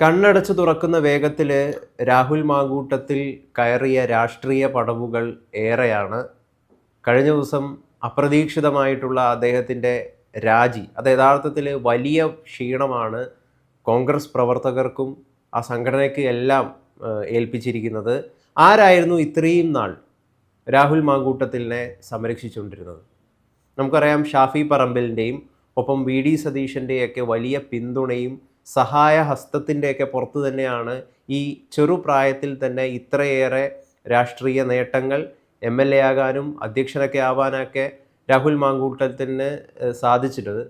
കണ്ണടച്ചു തുറക്കുന്ന വേഗത്തിൽ രാഹുൽ മാങ്കൂട്ടത്തിൽ കയറിയ രാഷ്ട്രീയ പടവുകൾ ഏറെയാണ്. കഴിഞ്ഞ ദിവസം അപ്രതീക്ഷിതമായിട്ടുള്ള അദ്ദേഹത്തിന്റെ രാജി അത് യഥാർത്ഥത്തിൽ വലിയ ക്ഷീണമാണ് കോൺഗ്രസ് പ്രവർത്തകർക്കും ആ സംഘടനയ്ക്ക് എല്ലാം ഏൽപ്പിച്ചിരിക്കുന്നത്. ആരായിരുന്നു ഇത്രയും നാൾ രാഹുൽ മാങ്കൂട്ടത്തിലിനെ സംരക്ഷിച്ചുകൊണ്ടിരുന്നത്? നമുക്കറിയാം ഷാഫി പറമ്പലിന്റെയും ഒപ്പം വി ഡി സതീശന്റെയൊക്കെ വലിയ പിന്തുണയും സഹായ ഹസ്തത്തിന്റെയൊക്കെ പുറത്തു തന്നെയാണ് ഈ ചെറുപ്രായത്തിൽ തന്നെ ഇത്രയേറെ രാഷ്ട്രീയ നേട്ടങ്ങൾ എം എൽ എ ആകാനും അധ്യക്ഷനൊക്കെ ആവാനൊക്കെ രാഹുൽ മാങ്കൂട്ടത്തിന് സാധിച്ചിട്ടത്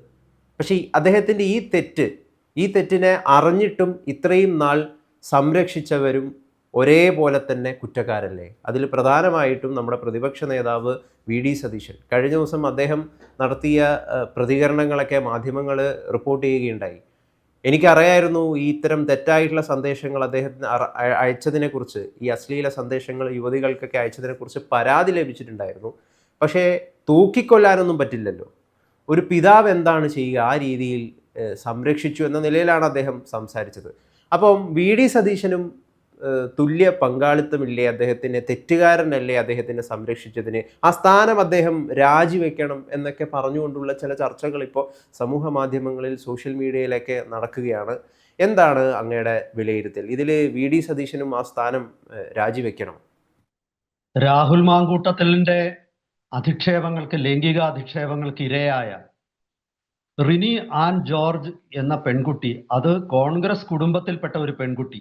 പക്ഷേ അദ്ദേഹത്തിന്റെ ഈ തെറ്റ് ഈ തെറ്റിനെ അറിഞ്ഞിട്ടും ഇത്രയും നാൾ സംരക്ഷിച്ചവരും ഒരേപോലെ തന്നെ കുറ്റക്കാരല്ലേ? അതിൽ പ്രധാനമായിട്ടും നമ്മുടെ പ്രതിപക്ഷ നേതാവ് വി ഡി സതീശൻ. കഴിഞ്ഞ ദിവസം അദ്ദേഹം നടത്തിയ പ്രതികരണങ്ങളൊക്കെ മാധ്യമങ്ങൾ റിപ്പോർട്ട് ചെയ്യുകയുണ്ടായി. എനിക്കറിയായിരുന്നു ഈ ഇത്തരം തെറ്റായിട്ടുള്ള സന്ദേശങ്ങൾ അദ്ദേഹത്തിന് അയച്ചതിനെക്കുറിച്ച് ഈ അശ്ലീല സന്ദേശങ്ങൾ യുവതികൾക്കൊക്കെ അയച്ചതിനെക്കുറിച്ച് പരാതി ലഭിച്ചിട്ടുണ്ടായിരുന്നു. പക്ഷേ തൂക്കിക്കൊല്ലാനൊന്നും പറ്റില്ലല്ലോ. ഒരു പിതാവ് എന്താണ് ചെയ്യുക? ആ രീതിയിൽ സംരക്ഷിച്ചു എന്ന നിലയിലാണ് അദ്ദേഹം സംസാരിച്ചത്. അപ്പം വി ഡി സതീശനും തുല്യ പങ്കാളിത്തമില്ലേ അദ്ദേഹത്തിനെ? തെറ്റുകാരനല്ലേ അദ്ദേഹത്തിനെ സംരക്ഷിച്ചതിന്? ആ സ്ഥാനം അദ്ദേഹം രാജിവെക്കണം എന്നൊക്കെ പറഞ്ഞുകൊണ്ടുള്ള ചില ചർച്ചകൾ ഇപ്പോൾ സമൂഹ മാധ്യമങ്ങളിൽ സോഷ്യൽ മീഡിയയിലൊക്കെ നടക്കുകയാണ്. എന്താണ് അങ്ങയുടെ വിലയിരുത്തൽ? ഇതിൽ വി. ഡി. സതീശനും ആ സ്ഥാനം രാജിവെക്കണം? രാഹുൽ മാങ്കൂട്ടത്തലിന്റെ അധിക്ഷേപങ്ങൾക്ക് ലൈംഗിക അധിക്ഷേപങ്ങൾക്ക് ഇരയായ റിനി ആൻ ജോർജ് എന്ന പെൺകുട്ടി അത് കോൺഗ്രസ് കുടുംബത്തിൽപ്പെട്ട ഒരു പെൺകുട്ടി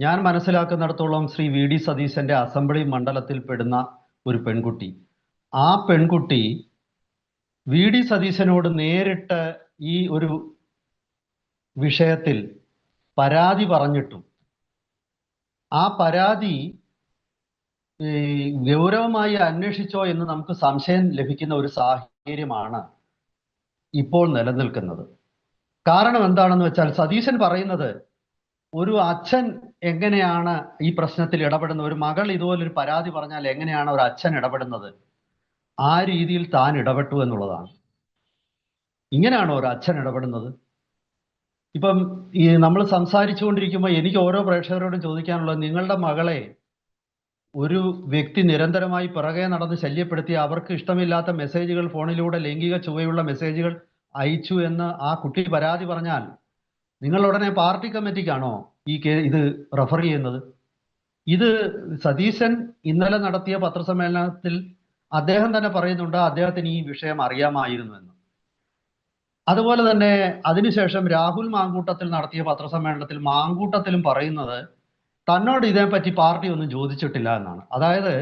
ഞാൻ മനസ്സിലാക്കുന്നിടത്തോളം ശ്രീ വി ഡി സതീശന്റെ അസംബ്ലി മണ്ഡലത്തിൽ പെടുന്ന ഒരു പെൺകുട്ടി. ആ പെൺകുട്ടി വി ഡി സതീശനോട് നേരിട്ട് ഈ ഒരു വിഷയത്തിൽ പരാതി പറഞ്ഞിട്ടും ആ പരാതി ഗൗരവമായി അന്വേഷിച്ചോ എന്ന് നമുക്ക് സംശയം ലഭിക്കുന്ന ഒരു സാഹചര്യമാണ് ഇപ്പോൾ നിലനിൽക്കുന്നത്. കാരണം എന്താണെന്ന് വെച്ചാൽ സതീശൻ പറയുന്നത് ഒരു അച്ഛൻ എങ്ങനെയാണ് ഈ പ്രശ്നത്തിൽ ഇടപെടുന്നത്? ഒരു മകൾ ഇതുപോലൊരു പരാതി പറഞ്ഞാൽ എങ്ങനെയാണ് ഒരു അച്ഛൻ ഇടപെടുന്നത്? ആ രീതിയിൽ താൻ ഇടപെട്ടു എന്നുള്ളതാണ്. ഇങ്ങനെയാണ് ഒരു അച്ഛൻ ഇടപെടുന്നത്? ഇപ്പം ഈ നമ്മൾ സംസാരിച്ചുകൊണ്ടിരിക്കുമ്പോൾ എനിക്ക് ഓരോ പ്രേക്ഷകരോടും ചോദിക്കാനുള്ളത് നിങ്ങളുടെ മകളെ ഒരു വ്യക്തി നിരന്തരമായി പിറകെ നടന്ന് ശല്യപ്പെടുത്തി അവർക്ക് ഇഷ്ടമില്ലാത്ത മെസ്സേജുകൾ ഫോണിലൂടെ ലൈംഗിക ചുവയുള്ള മെസ്സേജുകൾ അയച്ചു എന്ന് ആ കുട്ടി പരാതി പറഞ്ഞാൽ നിങ്ങൾ ഉടനെ പാർട്ടി കമ്മിറ്റിക്കാണോ ഈ കേ ഇത് റെഫർ ചെയ്യുന്നത്? ഇത് സതീശൻ ഇന്നലെ നടത്തിയ പത്രസമ്മേളനത്തിൽ അദ്ദേഹം തന്നെ പറയുന്നുണ്ട് അദ്ദേഹത്തിന് ഈ വിഷയം അറിയാമായിരുന്നു എന്ന് അതുപോലെ തന്നെ അതിനുശേഷം രാഹുൽ മാങ്കൂട്ടത്തിൽ നടത്തിയ പത്രസമ്മേളനത്തിൽ മാങ്കൂട്ടത്തിലും പറയുന്നത് തന്നോട് ഇതേപ്പറ്റി പാർട്ടി ഒന്നും ചോദിച്ചിട്ടില്ല എന്നാണ്. അതായത്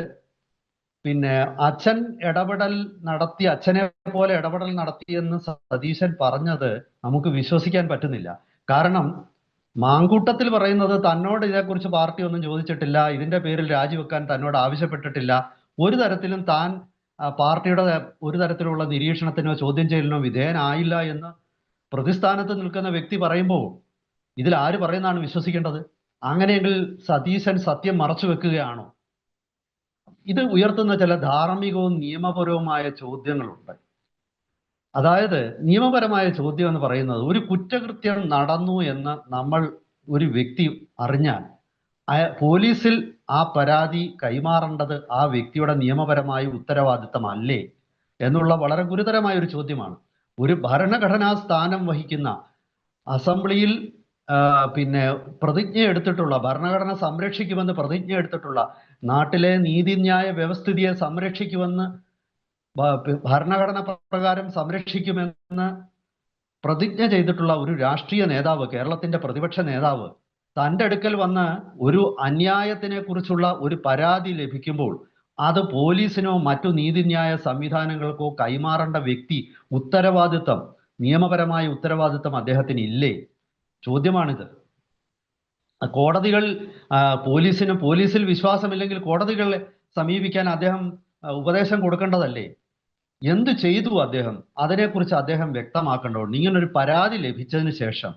പിന്നെ അച്ഛൻ ഇടപെടൽ നടത്തി അച്ഛനെ പോലെ ഇടപെടൽ നടത്തിയെന്ന് സതീശൻ പറഞ്ഞത് നമുക്ക് വിശ്വസിക്കാൻ പറ്റുന്നില്ല. കാരണം മാങ്കൂട്ടത്തിൽ പറയുന്നത് തന്നോട് ഇതേക്കുറിച്ച് പാർട്ടി ഒന്നും ചോദിച്ചിട്ടില്ല ഇതിന്റെ പേരിൽ രാജിവെക്കാൻ തന്നോട് ആവശ്യപ്പെട്ടിട്ടില്ല. ഒരു തരത്തിലും താൻ പാർട്ടിയുടെ ഒരു തരത്തിലുള്ള നിരീക്ഷണത്തിനോ ചോദ്യം ചെയ്യലിനോ വിധേയനായില്ല എന്ന് പ്രതിസ്ഥാനത്ത് നിൽക്കുന്ന വ്യക്തി പറയുമ്പോൾ ഇതിൽ ആര് പറയുന്നതാണ് വിശ്വസിക്കേണ്ടത്? അങ്ങനെയെങ്കിൽ സതീശൻ സത്യം മറച്ചു വെക്കുകയാണോ? ഇത് ഉയർത്തുന്ന ചില ധാർമ്മികവും നിയമപരവുമായ ചോദ്യങ്ങളുണ്ട്. അതായത് നിയമപരമായ ചോദ്യം എന്ന് പറയുന്നത് ഒരു കുറ്റകൃത്യം നടന്നു എന്ന് നമ്മൾ ഒരു വ്യക്തി അറിഞ്ഞാൽ പോലീസിൽ ആ പരാതി കൈമാറേണ്ടത് ആ വ്യക്തിയുടെ നിയമപരമായ ഉത്തരവാദിത്തമല്ലേ എന്നുള്ള വളരെ ഗുരുതരമായ ഒരു ചോദ്യമാണ്. ഒരു ഭരണഘടനാ സ്ഥാനം വഹിക്കുന്ന അസംബ്ലിയിൽ പിന്നെ പ്രതിജ്ഞ എടുത്തിട്ടുള്ള ഭരണഘടന സംരക്ഷിക്കുമെന്ന് പ്രതിജ്ഞ എടുത്തിട്ടുള്ള നാട്ടിലെ നീതിന്യായ വ്യവസ്ഥിതിയെ സംരക്ഷിക്കുമെന്ന് ഭരണഘടന പ്രകാരം സംരക്ഷിക്കുമെന്ന് പ്രതിജ്ഞ ചെയ്തിട്ടുള്ള ഒരു രാഷ്ട്രീയ നേതാവ് കേരളത്തിന്റെ പ്രതിപക്ഷ നേതാവ് തന്റെ അടുക്കൽ വന്ന് ഒരു അന്യായത്തിനെ കുറിച്ചുള്ള ഒരു പരാതി ലഭിക്കുമ്പോൾ അത് പോലീസിനോ മറ്റു നീതിന്യായ സംവിധാനങ്ങൾക്കോ കൈമാറേണ്ട വ്യക്തി ഉത്തരവാദിത്തം നിയമപരമായ ഉത്തരവാദിത്തം അദ്ദേഹത്തിന് ഇല്ലേ ചോദ്യമാണിത്. കോടതികൾ പോലീസിന് പോലീസിൽ വിശ്വാസമില്ലെങ്കിൽ കോടതികളെ സമീപിക്കാൻ അദ്ദേഹം ഉപദേശം കൊടുക്കേണ്ടതല്ലേ? എന്ത് ചെയ്തു അദ്ദേഹം? അതിനെക്കുറിച്ച് അദ്ദേഹം വ്യക്തമാക്കേണ്ടതുണ്ട്. ഇങ്ങനൊരു പരാതി ലഭിച്ചതിന് ശേഷം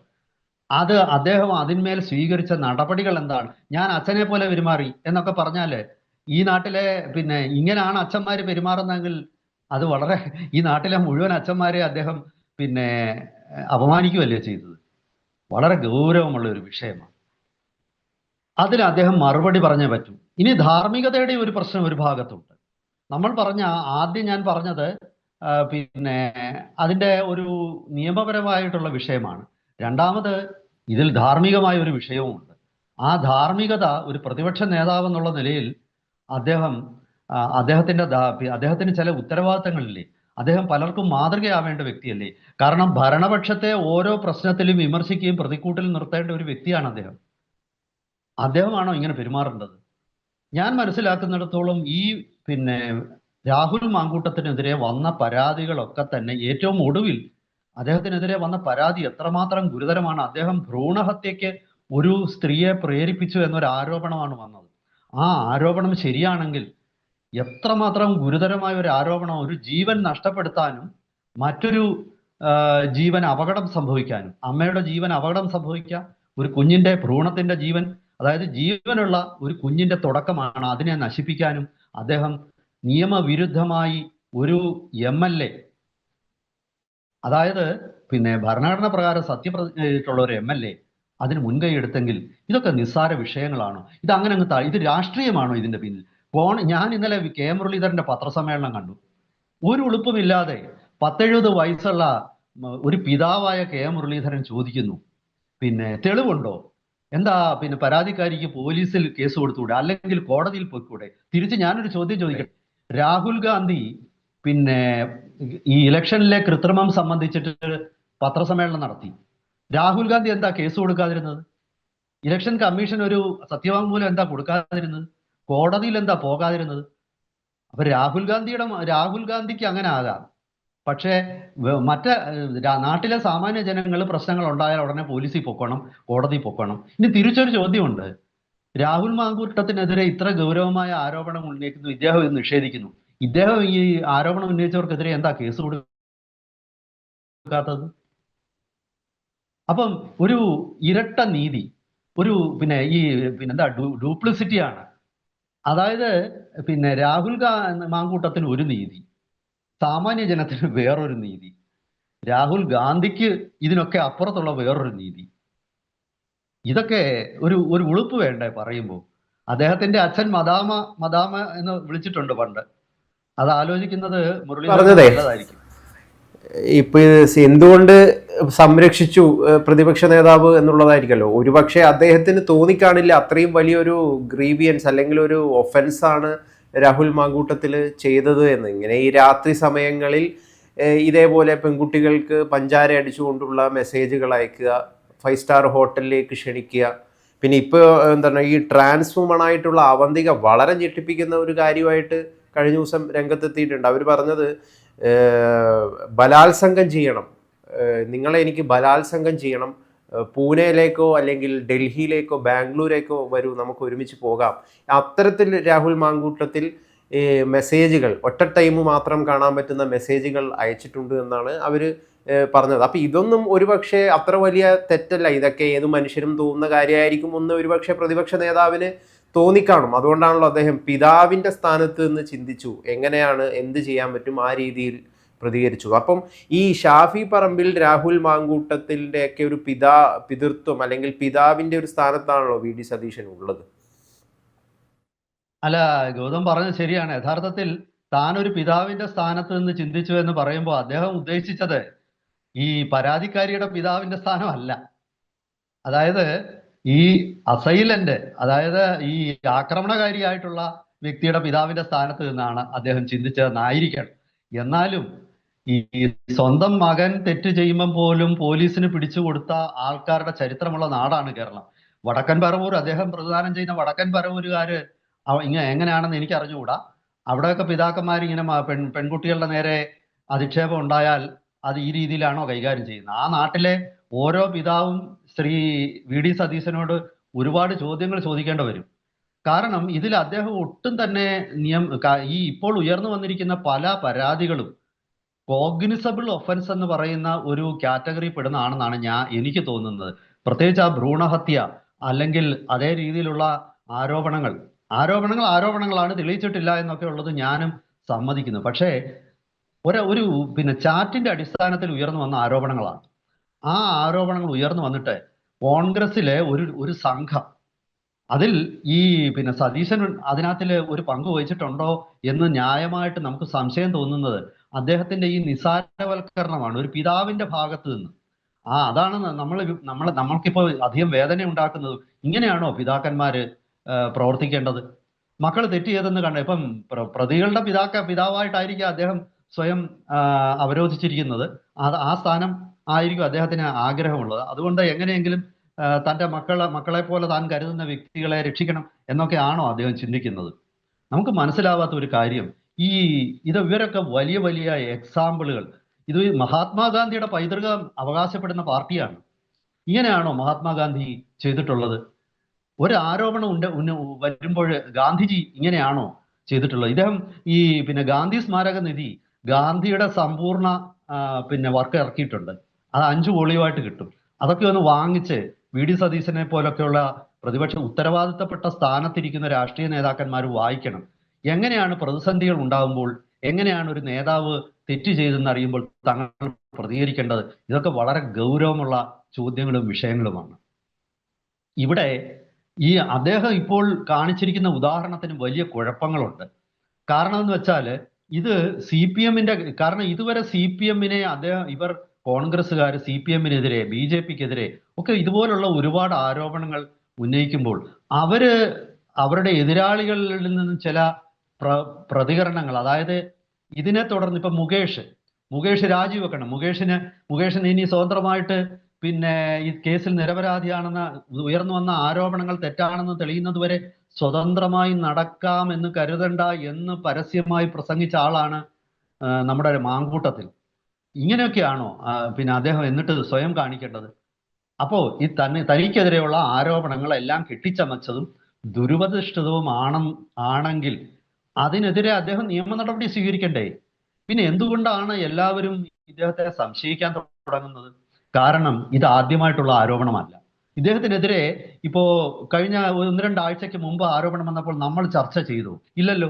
അത് അദ്ദേഹം അതിന്മേൽ സ്വീകരിച്ച നടപടികൾ എന്താണ്? ഞാൻ അച്ഛനെ പോലെ പെരുമാറി എന്നൊക്കെ പറഞ്ഞാൽ ഈ നാട്ടിലെ പിന്നെ ഇങ്ങനെയാണ് അച്ഛന്മാര് പെരുമാറുന്നതെങ്കിൽ അത് വളരെ ഈ നാട്ടിലെ മുഴുവൻ അച്ഛന്മാരെ അദ്ദേഹം പിന്നെ അപമാനിക്കുകയല്ലേ ചെയ്തത്? വളരെ ഗൗരവമുള്ള ഒരു വിഷയമാണ്. അതിന് അദ്ദേഹം മറുപടി പറഞ്ഞേ പറ്റൂ. ഇനി ധാർമ്മികതയുടെ ഒരു പ്രശ്നം ഒരു ഭാഗത്തുണ്ട്. നമ്മൾ പറഞ്ഞ ആദ്യം ഞാൻ പറഞ്ഞത് പിന്നെ അതിന്റെ ഒരു നിയമപരമായിട്ടുള്ള വിഷയമാണ്. രണ്ടാമത് ഇതിൽ ധാർമ്മികമായ ഒരു വിഷയവുമുണ്ട് ആ ധാർമ്മികത ഒരു പ്രതിപക്ഷ നേതാവ് എന്നുള്ള നിലയിൽ അദ്ദേഹം അദ്ദേഹത്തിന്റെ അദ്ദേഹത്തിന് ചില ഉത്തരവാദിത്തങ്ങളില്ലേ? അദ്ദേഹം പലർക്കും മാതൃകയാവേണ്ട വ്യക്തിയല്ലേ? കാരണം ഭരണപക്ഷത്തെ ഓരോ പ്രശ്നത്തിലും വിമർശിക്കുകയും പ്രതിക്കൂട്ടിൽ നിർത്തേണ്ട ഒരു വ്യക്തിയാണ് അദ്ദേഹം. അദ്ദേഹമാണോ ഇങ്ങനെ പെരുമാറേണ്ടത്? ഞാൻ മനസ്സിലാക്കുന്നിടത്തോളം ഈ പിന്നെ രാഹുൽ മാങ്കൂട്ടത്തിനെതിരെ വന്ന പരാതികളൊക്കെ തന്നെ ഏറ്റവും ഒടുവിൽ അദ്ദേഹത്തിനെതിരെ വന്ന പരാതി എത്രമാത്രം ഗുരുതരമാണ്. അദ്ദേഹം ഭ്രൂണഹത്യക്ക് ഒരു സ്ത്രീയെ പ്രേരിപ്പിച്ചു എന്നൊരു ആരോപണമാണ് വന്നത്. ആ ആരോപണം ശരിയാണെങ്കിൽ എത്രമാത്രം ഗുരുതരമായ ഒരു ആരോപണം ഒരു ജീവൻ നഷ്ടപ്പെടുത്താനും മറ്റൊരു ജീവൻ അപകടം സംഭവിക്കാനും. അമ്മയുടെ ജീവൻ അപകടം സംഭവിക്കാം. ഒരു കുഞ്ഞിന്റെ ഭ്രൂണത്തിന്റെ ജീവൻ അതായത് ജീവനുള്ള ഒരു കുഞ്ഞിന്റെ തുടക്കമാണ് അതിനെ നശിപ്പിക്കാനും അദ്ദേഹം നിയമവിരുദ്ധമായി ഒരു എം എൽ എ അതായത് പിന്നെ ഭരണഘടന പ്രകാരം സത്യപ്രതിജ്ഞ ഒരു എം എൽ എ അതിന് മുൻകൈ എടുത്തെങ്കിൽ ഇതൊക്കെ നിസ്സാര വിഷയങ്ങളാണോ. ഇത് അങ്ങനെ അങ്ങ് ഇത് രാഷ്ട്രീയമാണോ ഇതിന്റെ പിന്നിൽ? ഫോൺ ഞാൻ ഇന്നലെ കെ. മുരളീധരന്റെ പത്രസമ്മേളനം കണ്ടു. ഒരു ഉളുപ്പുമില്ലാതെ പത്തെഴുപത് വയസ്സുള്ള ഒരു പിതാവായ കെ. മുരളീധരൻ ചോദിക്കുന്നു. പിന്നെ തെളിവുണ്ടോ? എന്താ പിന്നെ പരാതിക്കാരിക്ക് പോലീസിൽ കേസ് കൊടുത്തുകൂടെ അല്ലെങ്കിൽ കോടതിയിൽ പോയിക്കൂടെ? തിരിച്ച് ഞാനൊരു ചോദ്യം ചോദിക്കട്ടെ. രാഹുൽ ഗാന്ധി പിന്നെ ഈ ഇലക്ഷനിലെ കൃത്രിമം സംബന്ധിച്ചിട്ട് പത്രസമ്മേളനം നടത്തി. രാഹുൽ ഗാന്ധി എന്താ കേസ് കൊടുക്കാതിരുന്നത്? ഇലക്ഷൻ കമ്മീഷൻ ഒരു സത്യവാങ്മൂലം എന്താ കൊടുക്കാതിരുന്നത്? കോടതിയിൽ എന്താ പോകാതിരുന്നത്? അപ്പൊ രാഹുൽ ഗാന്ധിയുടെ രാഹുൽ ഗാന്ധിക്ക് അങ്ങനെ ആകാം. പക്ഷേ മറ്റ് നാട്ടിലെ സാമാന്യ ജനങ്ങൾ പ്രശ്നങ്ങൾ ഉണ്ടായാൽ ഉടനെ പോലീസിൽ പൊക്കണം കോടതി പൊക്കണം. ഇനി തിരിച്ചൊരു ചോദ്യമുണ്ട്. രാഹുൽ മാങ്കൂട്ടത്തിനെതിരെ ഇത്ര ഗൗരവമായ ആരോപണം ഉന്നയിക്കുന്നു ഇദ്ദേഹം ഇത് നിഷേധിക്കുന്നു. ഇദ്ദേഹം ഈ ആരോപണം ഉന്നയിച്ചവർക്കെതിരെ എന്താ കേസ് കൊടുക്കാത്തത് അപ്പം ഒരു ഇരട്ട നീതി ഒരു പിന്നെ ഈ പിന്നെ എന്താ ഡ്യൂപ്ലിസിറ്റിയാണ്. അതായത് പിന്നെ രാഹുൽ മാങ്കൂട്ടത്തിന് ഒരു നീതി. സാമാന്യ ജനത്തിന് വേറൊരു നീതി. രാഹുൽ ഗാന്ധിക്ക് ഇതിനൊക്കെ അപ്പുറത്തുള്ള വേറൊരു നീതി. ഇതൊക്കെ ഒരു ഒരു ഉളുപ്പ് വേണ്ടേ പറയുമ്പോൾ അദ്ദേഹത്തിന്റെ അച്ഛൻ മദാമ മദാമ എന്ന് വിളിച്ചിട്ടുണ്ട് പണ്ട്. അത് ആലോചിക്കുന്നത് മുരളി. നല്ലതായിരിക്കും. ഇപ്പൊ ഇത് എന്തുകൊണ്ട് സംരക്ഷിച്ചു പ്രതിപക്ഷ നേതാവ് എന്നുള്ളതായിരിക്കല്ലോ. ഒരുപക്ഷെ അദ്ദേഹത്തിന് തോന്നിക്കാണില്ല അത്രയും വലിയൊരു ഗ്രീവിയൻസ് അല്ലെങ്കിൽ ഒരു ഒഫൻസ് ആണ് രാഹുൽ മാങ്കൂട്ടത്തിൽ ചെയ്തത് എന്ന്. ഇങ്ങനെ ഈ രാത്രി സമയങ്ങളിൽ ഇതേപോലെ പെൺകുട്ടികൾക്ക് പഞ്ചാര അടിച്ചുകൊണ്ടുള്ള മെസ്സേജുകൾ അയക്കുക ഫൈവ് സ്റ്റാർ ഹോട്ടലിലേക്ക് ക്ഷണിക്കുക. പിന്നെ ഇപ്പോൾ എന്താണ് ഈ ട്രാൻസ് ആയിട്ടുള്ള അവന്തിക വളരെ ഞെട്ടിപ്പിക്കുന്ന ഒരു കാര്യമായിട്ട് കഴിഞ്ഞ ദിവസം രംഗത്തെത്തിയിട്ടുണ്ട്. അവർ പറഞ്ഞത് ബലാത്സംഗം ചെയ്യണം. നിങ്ങളെ എനിക്ക് ബലാത്സംഗം ചെയ്യണം. പൂനെയിലേക്കോ അല്ലെങ്കിൽ ഡൽഹിയിലേക്കോ ബാംഗ്ലൂരേക്കോ വരൂ നമുക്ക് ഒരുമിച്ച് പോകാം. അത്തരത്തിൽ രാഹുൽ മാങ്കൂട്ടത്തിൽ മെസ്സേജുകൾ ഒറ്റ ടൈം മാത്രം കാണാൻ പറ്റുന്ന മെസ്സേജുകൾ അയച്ചിട്ടുണ്ട് എന്നാണ് അവർ പറഞ്ഞത്. അപ്പം ഇതൊന്നും ഒരുപക്ഷെ അത്ര വലിയ തെറ്റല്ല. ഇതൊക്കെ ഏത് മനുഷ്യരും തോന്നുന്ന കാര്യമായിരിക്കും ഒന്ന് ഒരുപക്ഷെ പ്രതിപക്ഷ നേതാവിന് തോന്നിക്കാണും. അതുകൊണ്ടാണല്ലോ അദ്ദേഹം പിതാവിന്റെ സ്ഥാനത്ത് നിന്ന് ചിന്തിച്ചു. എങ്ങനെയാണ് എന്ത് ചെയ്യാൻ പറ്റും ആ രീതിയിൽ പ്രതികരിച്ചു. അപ്പം ഈ ഷാഫി പറമ്പിൽ രാഹുൽ മാങ്കൂട്ടത്തിന്റെ ഒക്കെ ഒരു പിതാ പിതൃത്വം അല്ലെങ്കിൽ പിതാവിന്റെ ഒരു സ്ഥാനത്താണല്ലോ വി ഡി സതീശൻ ഉള്ളത്. അല്ല ഗൗതം പറഞ്ഞത് ശരിയാണ്. യഥാർത്ഥത്തിൽ താൻ ഒരു പിതാവിന്റെ സ്ഥാനത്ത് നിന്ന് ചിന്തിച്ചു എന്ന് പറയുമ്പോൾ അദ്ദേഹം ഉദ്ദേശിച്ചത് ഈ പരാതിക്കാരിയുടെ പിതാവിന്റെ സ്ഥാനമല്ല. അതായത് ഈ അസൈലന്റ് അതായത് ഈ ആക്രമണകാരിയായിട്ടുള്ള വ്യക്തിയുടെ പിതാവിന്റെ സ്ഥാനത്ത് നിന്നാണ് അദ്ദേഹം ചിന്തിച്ചതെന്നായിരിക്കണം. എന്നാലും ഈ സ്വന്തം മകൻ തെറ്റ് ചെയ്യുമ്പോൾ പോലും പോലീസിന് പിടിച്ചു കൊടുത്ത ആൾക്കാരുടെ ചരിത്രമുള്ള നാടാണ് കേരളം. വടക്കൻ പറവൂർ അദ്ദേഹം പ്രതിദാനം ചെയ്യുന്ന വടക്കൻ പറവൂരുകാര് ഇങ്ങനെ എങ്ങനെയാണെന്ന് എനിക്ക് അറിഞ്ഞുകൂടാ അവിടെയൊക്കെ പിതാക്കന്മാർ ഇങ്ങനെ പെൺ പെൺകുട്ടികളുടെ നേരെ അധിക്ഷേപം ഉണ്ടായാൽ അത് ഈ രീതിയിലാണോ കൈകാര്യം ചെയ്യുന്നത്? ആ നാട്ടിലെ ഓരോ പിതാവും ശ്രീ വി ഡി സതീശനോട് ഒരുപാട് ചോദ്യങ്ങൾ ചോദിക്കേണ്ടി വരും. കാരണം ഇതിൽ അദ്ദേഹം ഒട്ടും തന്നെ നിയം ഈ ഇപ്പോൾ ഉയർന്നു വന്നിരിക്കുന്ന പല പരാതികളും കോഗ്നിസബിൾ ഒഫൻസ് എന്ന് പറയുന്ന ഒരു കാറ്റഗറി പെടുന്നതാണെന്നാണ് ഞാൻ എനിക്ക് തോന്നുന്നത്. പ്രത്യേകിച്ച് ആ ഭ്രൂണഹത്യ അല്ലെങ്കിൽ അതേ രീതിയിലുള്ള ആരോപണങ്ങൾ. ആരോപണങ്ങൾ ആരോപണങ്ങളാണ് തെളിയിച്ചിട്ടില്ല എന്നൊക്കെ ഉള്ളത് ഞാനും സമ്മതിക്കുന്നു. പക്ഷേ ഒരു ഒരു പിന്നെ ചാറ്റിന്റെ അടിസ്ഥാനത്തിൽ ഉയർന്നു വന്ന ആരോപണങ്ങളാണ്. ആ ആരോപണങ്ങൾ ഉയർന്നു വന്നിട്ട് കോൺഗ്രസിലെ ഒരു ഒരു സംഘം അതിൽ ഈ പിന്നെ സതീശൻ അതിനകത്തിൽ ഒരു പങ്ക് വഹിച്ചിട്ടുണ്ടോ എന്ന് ന്യായമായിട്ട് നമുക്ക് സംശയം തോന്നുന്നത് അദ്ദേഹത്തിന്റെ ഈ നിസാരവൽക്കരണമാണ് ഒരു പിതാവിന്റെ ഭാഗത്ത് നിന്ന്. ആ അതാണ് നമ്മൾ നമ്മൾ നമ്മൾക്കിപ്പോൾ അധികം വേദന ഉണ്ടാക്കുന്നത്. ഇങ്ങനെയാണോ പിതാക്കന്മാര് പ്രവർത്തിക്കേണ്ടത്? മക്കൾ തെറ്റ് ചെയ്തെന്ന് കണ്ട ഇപ്പം പ്ര- പ്രതികളുടെ പിതാക്ക പിതാവായിട്ടായിരിക്കും അദ്ദേഹം സ്വയം അവരോധിച്ചിരിക്കുന്നത്. ആ സ്ഥാനം ആയിരിക്കും അദ്ദേഹത്തിന് ആഗ്രഹമുള്ളത്. അതുകൊണ്ട് എങ്ങനെയെങ്കിലും തന്റെ മക്കളെ മക്കളെ പോലെ താൻ കരുതുന്ന വ്യക്തികളെ രക്ഷിക്കണം എന്നൊക്കെയാണോ അദ്ദേഹം ചിന്തിക്കുന്നത്? നമുക്ക് മനസ്സിലാവാത്ത ഒരു കാര്യം ഈ ഇത് ഇവരൊക്കെ വലിയ വലിയ എക്സാമ്പിളുകൾ ഇത് മഹാത്മാഗാന്ധിയുടെ പൈതൃകം അവകാശപ്പെടുന്ന പാർട്ടിയാണ്. ഇങ്ങനെയാണോ മഹാത്മാഗാന്ധി ചെയ്തിട്ടുള്ളത്? ഒരു ആരോപണം ഉണ്ട് വരുമ്പോൾ ഗാന്ധിജി ഇങ്ങനെയാണോ ചെയ്തിട്ടുള്ളത്? ഇദ്ദേഹം ഈ പിന്നെ ഗാന്ധി സ്മാരക നിധി ഗാന്ധിയുടെ സമ്പൂർണ പിന്നെ വർക്ക് ഇറക്കിയിട്ടുണ്ട്. അത് അഞ്ചു വോളിയുമായിട്ട് കിട്ടും. അതൊക്കെ ഒന്ന് വാങ്ങിച്ച് വി ഡി സതീശനെ പോലൊക്കെയുള്ള പ്രതിപക്ഷ ഉത്തരവാദിത്തപ്പെട്ട സ്ഥാനത്തിരിക്കുന്ന രാഷ്ട്രീയ നേതാക്കന്മാർ വായിക്കണം. എങ്ങനെയാണ് പ്രതിസന്ധികൾ ഉണ്ടാകുമ്പോൾ എങ്ങനെയാണ് ഒരു നേതാവ് തെറ്റ് ചെയ്തെന്ന് അറിയുമ്പോൾ തങ്ങൾ പ്രതികരിക്കേണ്ടത്? ഇതൊക്കെ വളരെ ഗൗരവമുള്ള ചോദ്യങ്ങളും വിഷയങ്ങളുമാണ്. ഇവിടെ ഈ അദ്ദേഹം ഇപ്പോൾ കാണിച്ചിരിക്കുന്ന ഉദാഹരണത്തിന് വലിയ കുഴപ്പങ്ങളുണ്ട്. കാരണം എന്ന് വെച്ചാൽ ഇത് സി പി എമ്മിന്റെ കാരണം ഇതുവരെ സി പി എമ്മിനെ അദ്ദേഹം ഇവർ കോൺഗ്രസ്സുകാർ സി പി എമ്മിനെതിരെ ബി ജെ പിക്കെതിരെ ഒക്കെ ഇതുപോലുള്ള ഒരുപാട് ആരോപണങ്ങൾ ഉന്നയിക്കുമ്പോൾ അവർ അവരുടെ എതിരാളികളിൽ നിന്നും ചില പ്ര പ്രതികരണങ്ങൾ. അതായത് ഇതിനെ തുടർന്ന് ഇപ്പൊ മുകേഷ് മുകേഷ് രാജിവെക്കണം. മുകേഷിന് മുകേഷിന് ഇനി സ്വതന്ത്രമായിട്ട് പിന്നെ ഈ കേസിൽ നിരപരാധിയാണെന്ന ഉയർന്നു വന്ന ആരോപണങ്ങൾ തെറ്റാണെന്ന് തെളിയുന്നത് വരെ സ്വതന്ത്രമായി നടക്കാം എന്ന് കരുതണ്ട എന്ന് പരസ്യമായി പ്രസംഗിച്ച ആളാണ് നമ്മുടെ മാങ്കൂട്ടത്തിൽ. ഇങ്ങനെയൊക്കെയാണോ പിന്നെ അദ്ദേഹം എന്നിട്ട് സ്വയം കാണിക്കേണ്ടത്? അപ്പോ ഈ തന്നെ തനിക്കെതിരെയുള്ള ആരോപണങ്ങളെല്ലാം കെട്ടിച്ചമച്ചതും ദുരുപദിഷ്ടിതവും ആണം ആണെങ്കിൽ അതിനെതിരെ അദ്ദേഹം നിയമ നടപടി സ്വീകരിക്കണ്ടേ? പിന്നെ എന്തുകൊണ്ടാണ് എല്ലാവരും ഇദ്ദേഹത്തെ സംശയിക്കാൻ തുടങ്ങുന്നത്? കാരണം ഇത് ആദ്യമായിട്ടുള്ള ആരോപണമല്ല. ഇദ്ദേഹത്തിനെതിരെ ഇപ്പോ കഴിഞ്ഞ ഒന്ന് രണ്ടാഴ്ചക്ക് മുമ്പ് ആരോപണം വന്നപ്പോൾ നമ്മൾ ചർച്ച ചെയ്തു. ഇല്ലല്ലോ?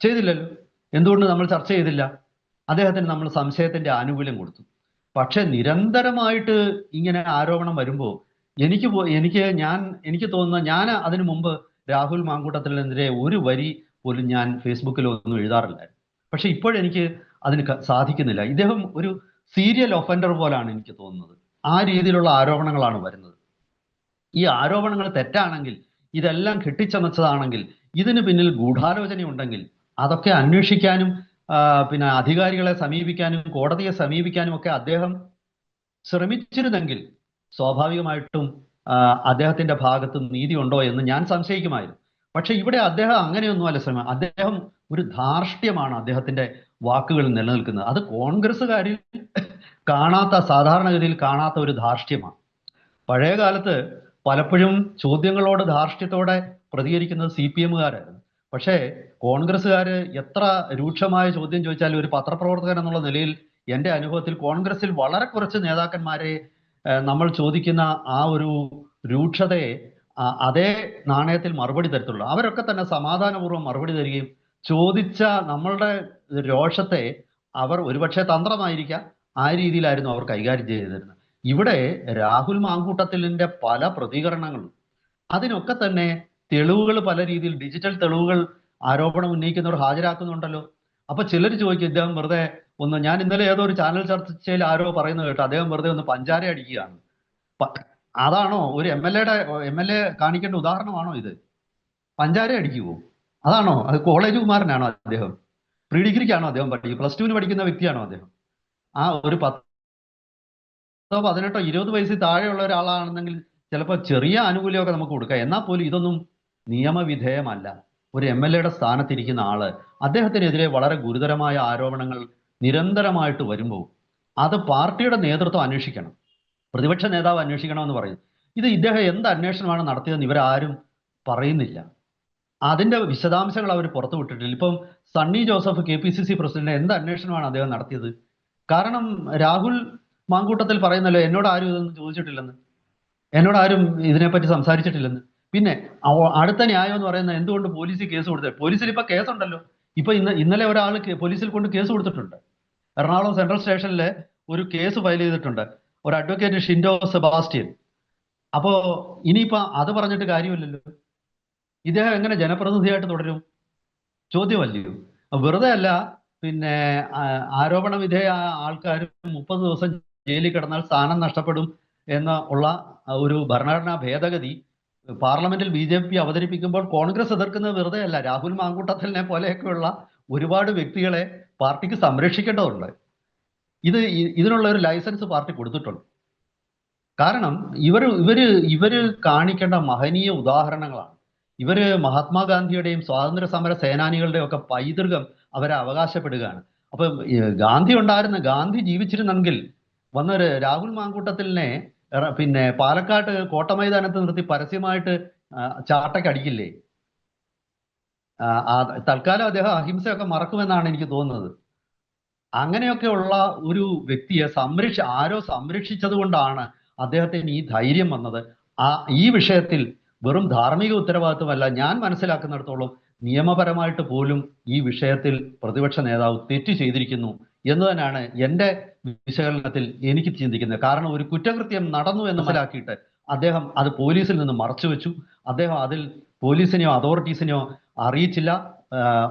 ചെയ്തില്ലല്ലോ? എന്തുകൊണ്ട് നമ്മൾ ചർച്ച ചെയ്തില്ല? അദ്ദേഹത്തിന് നമ്മൾ സംശയത്തിന്റെ ആനുകൂല്യം കൊടുത്തു. പക്ഷെ നിരന്തരമായിട്ട് ഇങ്ങനെ ആരോപണം വരുമ്പോൾ എനിക്ക് എനിക്ക് ഞാൻ എനിക്ക് തോന്നുന്ന ഞാൻ അതിനു മുമ്പ് രാഹുൽ മാങ്കൂട്ടത്തിനെതിരെ ഒരു വരി പോലും ഞാൻ ഫേസ്ബുക്കിൽ ഒന്നും എഴുതാറില്ലായിരുന്നു. പക്ഷെ ഇപ്പോഴെനിക്ക് അതിന് സാധിക്കുന്നില്ല. ഇദ്ദേഹം ഒരു സീരിയൽ ഒഫൻഡർ പോലാണ് എനിക്ക് തോന്നുന്നത്. ആ രീതിയിലുള്ള ആരോപണങ്ങളാണ് വരുന്നത്. ഈ ആരോപണങ്ങൾ തെറ്റാണെങ്കിൽ ഇതെല്ലാം കെട്ടിച്ചമച്ചതാണെങ്കിൽ ഇതിന് പിന്നിൽ ഗൂഢാലോചനയുണ്ടെങ്കിൽ അതൊക്കെ അന്വേഷിക്കാനും പിന്നെ അധികാരികളെ സമീപിക്കാനും കോടതിയെ സമീപിക്കാനും ഒക്കെ അദ്ദേഹം ശ്രമിച്ചിരുന്നെങ്കിൽ സ്വാഭാവികമായിട്ടും അദ്ദേഹത്തിന്റെ ഭാഗത്ത് നീതി ഉണ്ടോ എന്ന് ഞാൻ സംശയിക്കുമായിരുന്നു. പക്ഷെ ഇവിടെ അദ്ദേഹം അങ്ങനെയൊന്നും അല്ല ശ്രമം അദ്ദേഹം ഒരു ധാർഷ്ട്യമാണ് അദ്ദേഹത്തിന്റെ വാക്കുകൾ നിലനിൽക്കുന്നത്. അത് കോൺഗ്രസ്സുകാരിൽ കാണാത്ത സാധാരണഗതിയിൽ കാണാത്ത ഒരു ധാർഷ്ട്യമാണ്. പഴയ കാലത്ത് പലപ്പോഴും ചോദ്യങ്ങളോട് ധാർഷ്ട്യത്തോടെ പ്രതികരിക്കുന്നത് സി പി എമ്മുകാരായിരുന്നു. പക്ഷേ കോൺഗ്രസ്സുകാർ എത്ര രൂക്ഷമായ ചോദ്യം ചോദിച്ചാലും ഒരു പത്രപ്രവർത്തകൻ എന്നുള്ള നിലയിൽ എന്റെ അനുഭവത്തിൽ കോൺഗ്രസിൽ വളരെ കുറച്ച് നേതാക്കന്മാരെ നമ്മൾ ചോദിക്കുന്ന ആ ഒരു രൂക്ഷതയെ അതേ നാണയത്തിൽ മറുപടി തരത്തുള്ളൂ. അവരൊക്കെ തന്നെ സമാധാനപൂർവം മറുപടി തരികയും ചോദിച്ച നമ്മളുടെ രോഷത്തെ അവർ ഒരുപക്ഷെ തന്ത്രമായിരിക്കാം ആ രീതിയിലായിരുന്നു അവർ കൈകാര്യം ചെയ്തിരുന്നത്. ഇവിടെ രാഹുൽ മാങ്കൂട്ടത്തിലിന്റെ പല പ്രതികരണങ്ങളും അതിനൊക്കെ തന്നെ തെളിവുകൾ പല രീതിയിൽ ഡിജിറ്റൽ തെളിവുകൾ ആരോപണം ഉന്നയിക്കുന്നവർ ഹാജരാക്കുന്നുണ്ടല്ലോ. അപ്പൊ ചിലർ ചോദിക്കും ഇദ്ദേഹം വെറുതെ ഒന്ന് ഞാൻ ഇന്നലെ ഏതോ ഒരു ചാനൽ ചർച്ചയിൽ ആരോ പറയുന്നത് കേട്ടോ അദ്ദേഹം വെറുതെ ഒന്ന് പഞ്ചാര അടിക്കുകയാണ്. അതാണോ ഒരു എം എൽ എയുടെ എം എൽ എ കാണിക്കേണ്ട ഉദാഹരണമാണോ ഇത്? പഞ്ചാര അടിക്കുവോ അതാണോ? അത് കോളേജ് കുമാരനാണോ അദ്ദേഹം? പ്രീ ഡിഗ്രിക്കാണോ അദ്ദേഹം പഠിക്കുക പ്ലസ് ടുവിന് പഠിക്കുന്ന വ്യക്തിയാണോ അദ്ദേഹം? ആ ഒരു പത്തോ പതിനെട്ടോ ഇരുപത് വയസ്സിൽ താഴെയുള്ള ഒരാളാണെന്നെങ്കിൽ ചിലപ്പോൾ ചെറിയ ആനുകൂല്യമൊക്കെ നമുക്ക് കൊടുക്കാം. എന്നാൽ പോലും ഇതൊന്നും നിയമവിധേയമല്ല. ഒരു എം എൽ എയുടെ സ്ഥാനത്തിരിക്കുന്ന ആൾ അദ്ദേഹത്തിനെതിരെ വളരെ ഗുരുതരമായ ആരോപണങ്ങൾ നിരന്തരമായിട്ട് വരുമ്പോൾ അത് പാർട്ടിയുടെ നേതൃത്വം അന്വേഷിക്കണം. പ്രതിപക്ഷ നേതാവ് അന്വേഷിക്കണമെന്ന് പറയും. ഇത് ഇദ്ദേഹം എന്ത് അന്വേഷണമാണ് നടത്തിയതെന്ന് ഇവരാരും പറയുന്നില്ല. അതിന്റെ വിശദാംശങ്ങൾ അവർ പുറത്തു വിട്ടിട്ടില്ല. ഇപ്പം Sunny Joseph K P C C president എന്ത് അന്വേഷണമാണ് അദ്ദേഹം നടത്തിയത്? കാരണം രാഹുൽ മാങ്കൂട്ടത്തിൽ പറയുന്നല്ലോ എന്നോട് ആരും ഇതൊന്നും ചോദിച്ചിട്ടില്ലെന്ന്. എന്നോട് ആരും ഇതിനെപ്പറ്റി സംസാരിച്ചിട്ടില്ലെന്ന്. പിന്നെ അടുത്ത ന്യായം എന്ന് പറയുന്നത് എന്തുകൊണ്ട് പോലീസ് കേസ് കൊടുത്തത് പോലീസിൽ ഇപ്പൊ കേസുണ്ടല്ലോ. ഇപ്പൊ ഇന്ന് ഇന്നലെ ഒരാൾ പോലീസിൽ കൊണ്ട് കേസ് കൊടുത്തിട്ടുണ്ട്. എറണാകുളം സെൻട്രൽ സ്റ്റേഷനിലെ ഒരു കേസ് ഫയൽ ചെയ്തിട്ടുണ്ട്. ഒരു അഡ്വക്കേറ്റ് ഷിൻഡോ സെബാസ്റ്റ്യൻ. അപ്പോ ഇനിയിപ്പോ അത് പറഞ്ഞിട്ട് കാര്യമില്ലല്ലോ. ഇദ്ദേഹം എങ്ങനെ ജനപ്രതിനിധിയായിട്ട് തുടരും? ചോദ്യമല്ലയോ? വെറുതെ അല്ല പിന്നെ ആരോപണ വിധേയ ആൾക്കാർ മുപ്പത് ദിവസം ജയിലിൽ കിടന്നാൽ സ്ഥാനം നഷ്ടപ്പെടും എന്ന ഉള്ള ഒരു ഭരണഘടനാ ഭേദഗതി പാർലമെന്റിൽ ബി ജെ പി അവതരിപ്പിക്കുമ്പോൾ കോൺഗ്രസ് എതിർക്കുന്നത് വെറുതെ അല്ല. രാഹുൽ മാങ്കൂട്ടത്തലിനെ പോലെയൊക്കെയുള്ള ഒരുപാട് വ്യക്തികളെ പാർട്ടിക്ക് സംരക്ഷിക്കേണ്ടതുണ്ട്. ഇത് ഇതിനുള്ള ഒരു ലൈസൻസ് പാർട്ടി കൊടുത്തിട്ടുണ്ട്. കാരണം ഇവർ ഇവർ ഇവർ കാണിക്കേണ്ട മഹനീയ ഉദാഹരണങ്ങളാണ്. ഇവർ മഹാത്മാഗാന്ധിയുടെയും സ്വാതന്ത്ര്യ സമര സേനാനികളുടെയും ഒക്കെ പൈതൃകം അവരെ അവകാശപ്പെടുകയാണ്. അപ്പൊ ഗാന്ധി ഉണ്ടായിരുന്ന ഗാന്ധി ജീവിച്ചിരുന്നെങ്കിൽ വന്നൊരു രാഹുൽ മാങ്കൂട്ടത്തിലിനെ പിന്നെ പാലക്കാട്ട് കോട്ടമൈതാനത്ത് നിർത്തി പരസ്യമായിട്ട് ചാട്ടക്കടിക്കില്ലേ തൽക്കാലം അദ്ദേഹം അഹിംസയൊക്കെ മറക്കുമെന്നാണ് എനിക്ക് തോന്നുന്നത്. അങ്ങനെയൊക്കെയുള്ള ഒരു വ്യക്തിയെ സംരക്ഷ ആരോ സംരക്ഷിച്ചത് കൊണ്ടാണ് അദ്ദേഹത്തിന് ഈ ധൈര്യം വന്നത്. ആ ഈ വിഷയത്തിൽ വെറും ധാർമ്മിക ഉത്തരവാദിത്വമല്ല. ഞാൻ മനസ്സിലാക്കുന്നിടത്തോളം നിയമപരമായിട്ട് പോലും ഈ വിഷയത്തിൽ പ്രതിപക്ഷ നേതാവ് തെറ്റ് ചെയ്തിരിക്കുന്നു എന്ന് തന്നെയാണ് എന്റെ വിശകലനത്തിൽ എനിക്ക് ചിന്തിക്കുന്നത്. കാരണം ഒരു കുറ്റകൃത്യം നടന്നു എന്ന് മനസ്സിലാക്കിയിട്ട് അദ്ദേഹം അത് പോലീസിൽ നിന്ന് മറച്ചു വെച്ചു. അദ്ദേഹം അതിൽ പോലീസിനെയോ അതോറിറ്റീസിനെയോ അറിയിച്ചില്ല.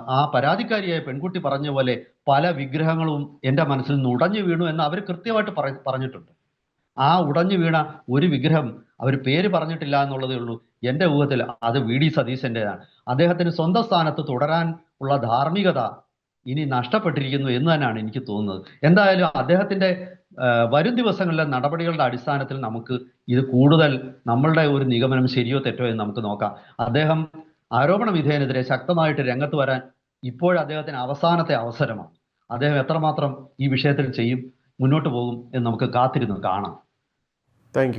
ആ പരാതിക്കാരിയായ പെൺകുട്ടി പറഞ്ഞ പോലെ പല വിഗ്രഹങ്ങളും എന്റെ മനസ്സിൽ നിന്ന് ഉടഞ്ഞു വീണു എന്ന് അവർ കൃത്യമായിട്ട് പറ പറഞ്ഞിട്ടുണ്ട്. ആ ഉടഞ്ഞു വീണ ഒരു വിഗ്രഹം അവർ പേര് പറഞ്ഞിട്ടില്ല എന്നുള്ളതേ ഉള്ളൂ. എന്റെ ഊഹത്തിൽ അത് വി. ഡി. സതീശന്റെതാണ്. അദ്ദേഹത്തിന് സ്വന്തം സ്ഥാനത്ത് തുടരാൻ ഉള്ള ധാർമ്മികത ഇനി നഷ്ടപ്പെട്ടിരിക്കുന്നു എന്ന് തന്നെയാണ് എനിക്ക് തോന്നുന്നത്. എന്തായാലും അദ്ദേഹത്തിന്റെ വരും ദിവസങ്ങളിലെ നടപടികളുടെ അടിസ്ഥാനത്തിൽ നമുക്ക് ഇത് കൂടുതൽ നമ്മളുടെ ഒരു നിഗമനം ശരിയോ തെറ്റോ എന്ന് നമുക്ക് നോക്കാം. അദ്ദേഹം ആരോപണ വിധേയനെതിരെ ശക്തമായിട്ട് രംഗത്ത് വരാൻ ഇപ്പോൾ അദ്ദേഹത്തിന് അവസാനത്തെ അവസരമാണ്. അദ്ദേഹം എത്രമാത്രം ഈ വിഷയത്തിൽ ചെയ്യും മുന്നോട്ട് പോകും എന്ന് നമുക്ക് കാത്തിരുന്ന് കാണാം. താങ്ക്